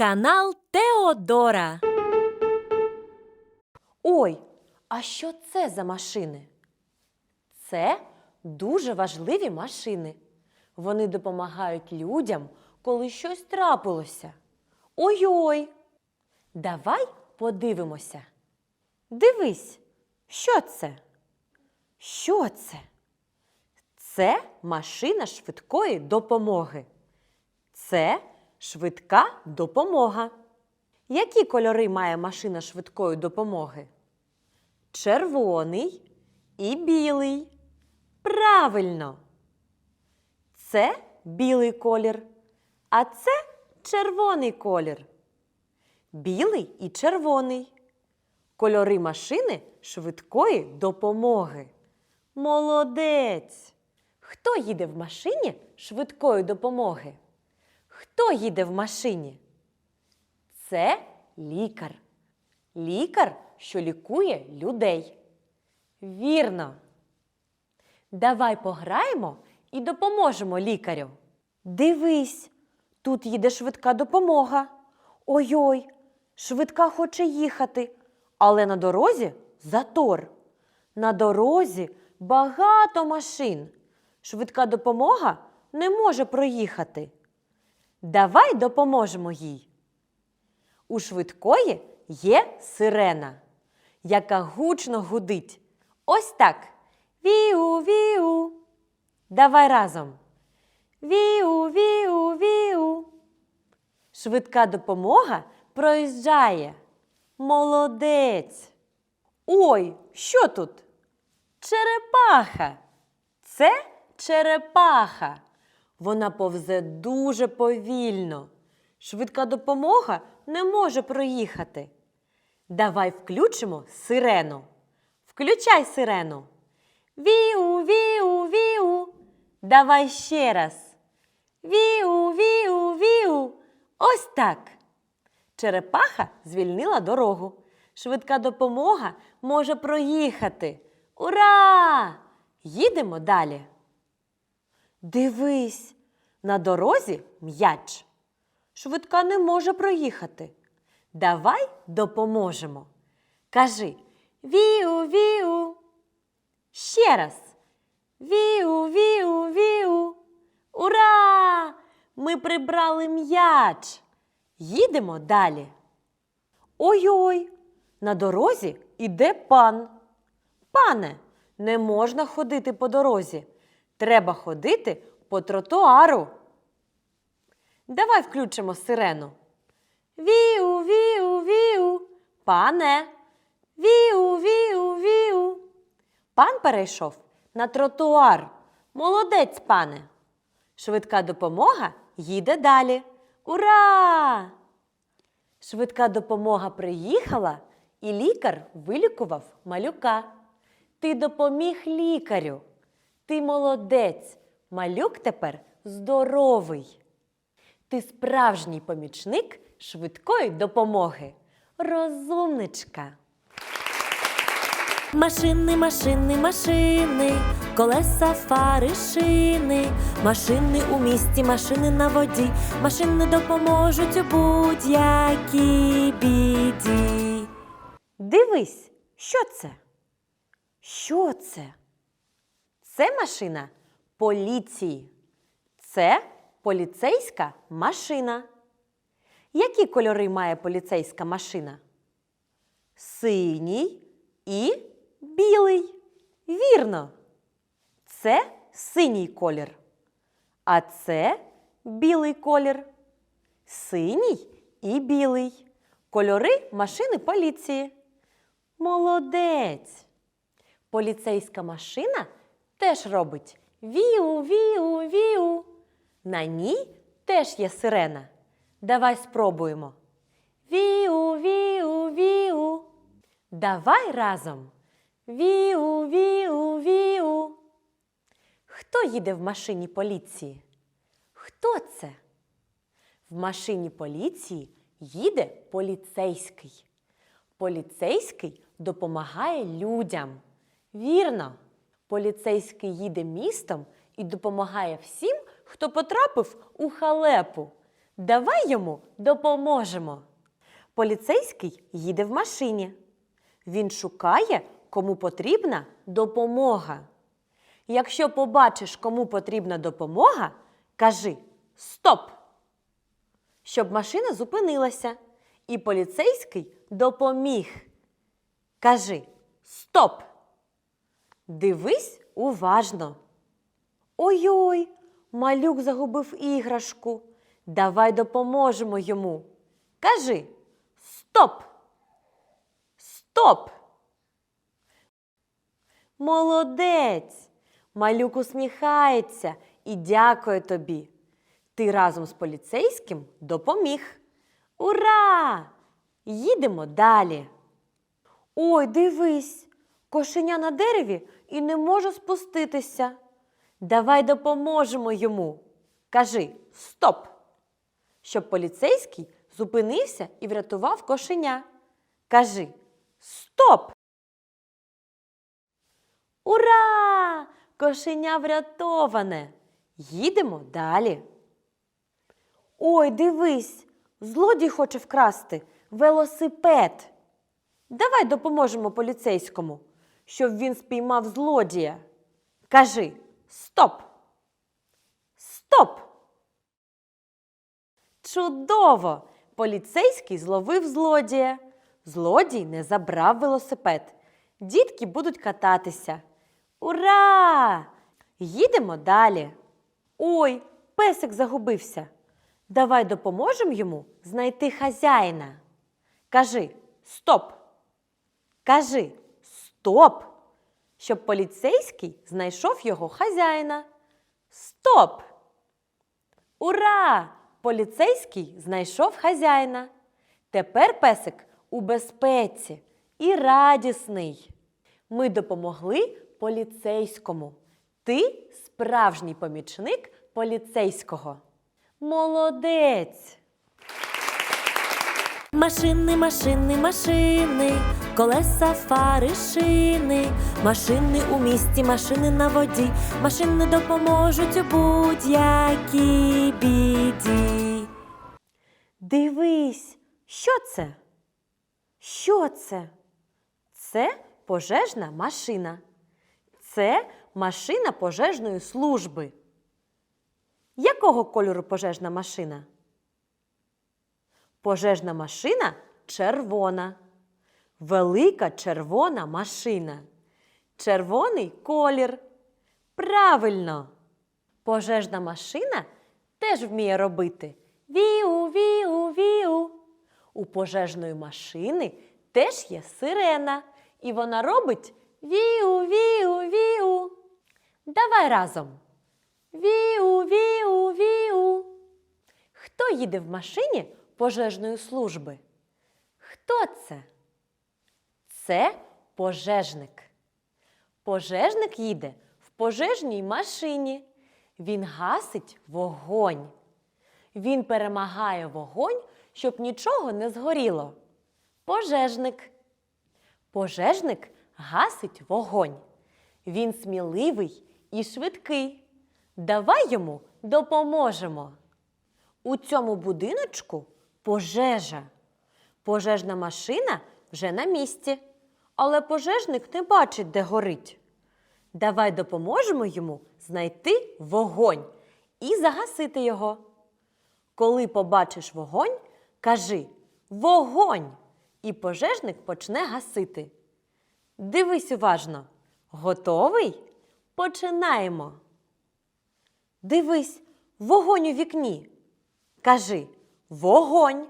Канал Теодора. Ой, а що це за машини? Це дуже важливі машини. Вони допомагають людям, коли щось трапилося. Ой-ой! Давай подивимося. Дивись, що це? Що це? Це машина швидкої допомоги. Це швидка допомога. Які кольори має машина швидкої допомоги? Червоний і білий. Правильно. Це білий колір, а це червоний колір. Білий і червоний. Кольори машини швидкої допомоги. Молодець! Хто їде в машині швидкої допомоги? Хто їде в машині? Це лікар. Лікар, що лікує людей. Вірно. Давай пограємо і допоможемо лікарю. Дивись, тут їде швидка допомога. Ой-ой, швидка хоче їхати, але на дорозі затор. На дорозі багато машин. Швидка допомога не може проїхати. Давай допоможемо їй. У швидкої є сирена, яка гучно гудить. Ось так. Віу, віу. Давай разом. Віу, віу, віу. Швидка допомога проїжджає. Молодець. Ой, що тут? Черепаха. Це черепаха. Вона повзе дуже повільно. Швидка допомога не може проїхати. Давай включимо сирену. Включай сирену. Віу, віу, віу. Давай ще раз. Віу, віу, віу. Ось так. Черепаха звільнила дорогу. Швидка допомога може проїхати. Ура! Їдемо далі. Дивись, на дорозі м'яч. Швидка не може проїхати. Давай допоможемо. Кажи віу, віу. Ще раз. Віу, віу, віу. Ура! Ми прибрали м'яч. Їдемо далі. Ой-ой, на дорозі іде пан. Пане, не можна ходити по дорозі. Треба ходити по тротуару. Давай включимо сирену. Віу, віу, віу. Пане. Віу, віу, віу. Пан перейшов на тротуар. Молодець, пане. Швидка допомога їде далі. Ура! Швидка допомога приїхала, і лікар вилікував малюка. Ти допоміг лікарю. Ти молодець. Малюк тепер здоровий. Ти справжній помічник швидкої допомоги. Розумничка. Машини, машини, машини, колеса, фари, шини, машини у місті, машини на воді, машини допоможуть у будь-якій біді. Дивись, що це? Що це? Це машина поліції. Це поліцейська машина. Які кольори має поліцейська машина? Синій і білий. Вірно. Це синій колір. А це білий колір. Синій і білий. Кольори машини поліції. Молодець. Поліцейська машина теж робить віу, віу, віу. На ній теж є сирена. Давай спробуємо. Віу, віу, віу. Давай разом. Віу, віу, віу. Хто їде в машині поліції? Хто це? В машині поліції їде поліцейський. Поліцейський допомагає людям. Вірно, поліцейський їде містом і допомагає всім, хто потрапив у халепу. Давай йому допоможемо. Поліцейський їде в машині. Він шукає, кому потрібна допомога. Якщо побачиш, кому потрібна допомога, кажи Стоп! Щоб машина зупинилася, і поліцейський допоміг. Кажи Стоп! Дивись уважно. Ой-ой, малюк загубив іграшку. Давай допоможемо йому. Кажи Стоп! Стоп! Молодець! Малюк усміхається і дякує тобі. Ти разом з поліцейським допоміг. Ура! Їдемо далі. Ой, дивись, кошеня на дереві і не може спуститися. Давай допоможемо йому. Кажи стоп! Щоб поліцейський зупинився і врятував кошеня. Кажи стоп! Ура! Кошеня врятоване! Їдемо далі. Ой, дивись, злодій хоче вкрасти велосипед. Давай допоможемо поліцейському, щоб він спіймав злодія. Кажи стоп! Стоп! Чудово! Поліцейський зловив злодія. Злодій не забрав велосипед. Дітки будуть кататися. Ура! Їдемо далі. Ой, песик загубився. Давай допоможемо йому знайти хазяїна. Кажи стоп. Кажи стоп, щоб поліцейський знайшов його хазяїна. Стоп! Ура! Поліцейський знайшов хазяїна. Тепер песик у безпеці і радісний. Ми допомогли поліцейському. Ти справжній помічник поліцейського. Молодець! Машини, машини, машини, колеса, фари, шини, машини у місті, машини на воді, машини допоможуть у будь-якій біді. Дивись, що це? Що це? Це пожежна машина. Це машина пожежної служби. Якого кольору пожежна машина? Пожежна машина червона. Велика червона машина. Червоний колір. Правильно. Пожежна машина теж вміє робити віу, віу, віу. У пожежної машини теж є сирена, і вона робить віу, віу, віу. Давай разом. Віу, віу, віу. Хто їде в машині пожежної служби? Хто це? Це пожежник. Пожежник їде в пожежній машині. Він гасить вогонь. Він перемагає вогонь, щоб нічого не згоріло. Пожежник. Пожежник гасить вогонь. Він сміливий і швидкий. Давай йому допоможемо. У цьому будиночку пожежа. Пожежна машина вже на місці, але пожежник не бачить, де горить. Давай допоможемо йому знайти вогонь і загасити його. Коли побачиш вогонь, кажи Вогонь! І пожежник почне гасити. Дивись уважно. Готовий? Починаємо. Дивись, вогонь у вікні. Кажи вогонь.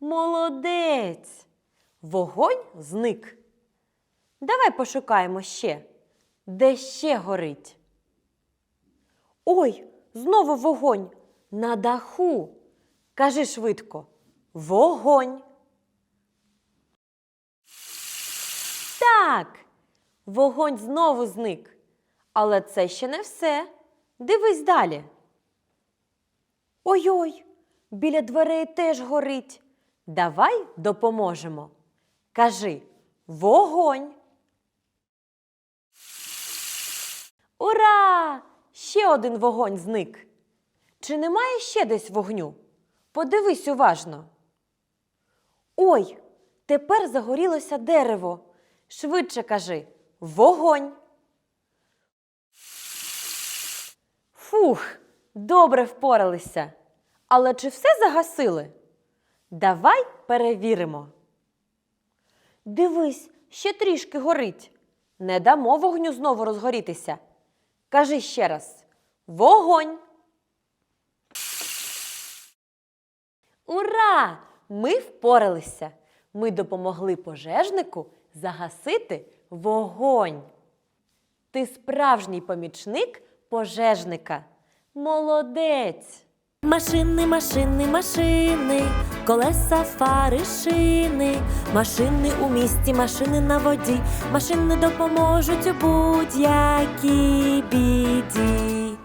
Молодець. Вогонь зник. Давай пошукаємо ще, де ще горить. Ой, знову вогонь на даху. Кажи швидко. Вогонь. Так, вогонь знову зник. Але це ще не все. Дивись далі. Ой-ой, біля дверей теж горить. Давай допоможемо. Кажи вогонь. Ура! Ще один вогонь зник. Чи немає ще десь вогню? Подивись уважно. Ой, тепер загорілося дерево. Швидше кажи вогонь. Фух, добре впоралися. Але чи все загасили? Давай перевіримо. Дивись, ще трішки горить. Не дамо вогню знову розгорітися. Кажи ще раз: вогонь. Ура! Ми впоралися. Ми допомогли пожежнику загасити вогонь. Ти справжній помічник пожежника. Молодець! Машини, машини, машини, колеса, фари, шини, машини у місті, машини на воді, машини допоможуть у будь-якій біді.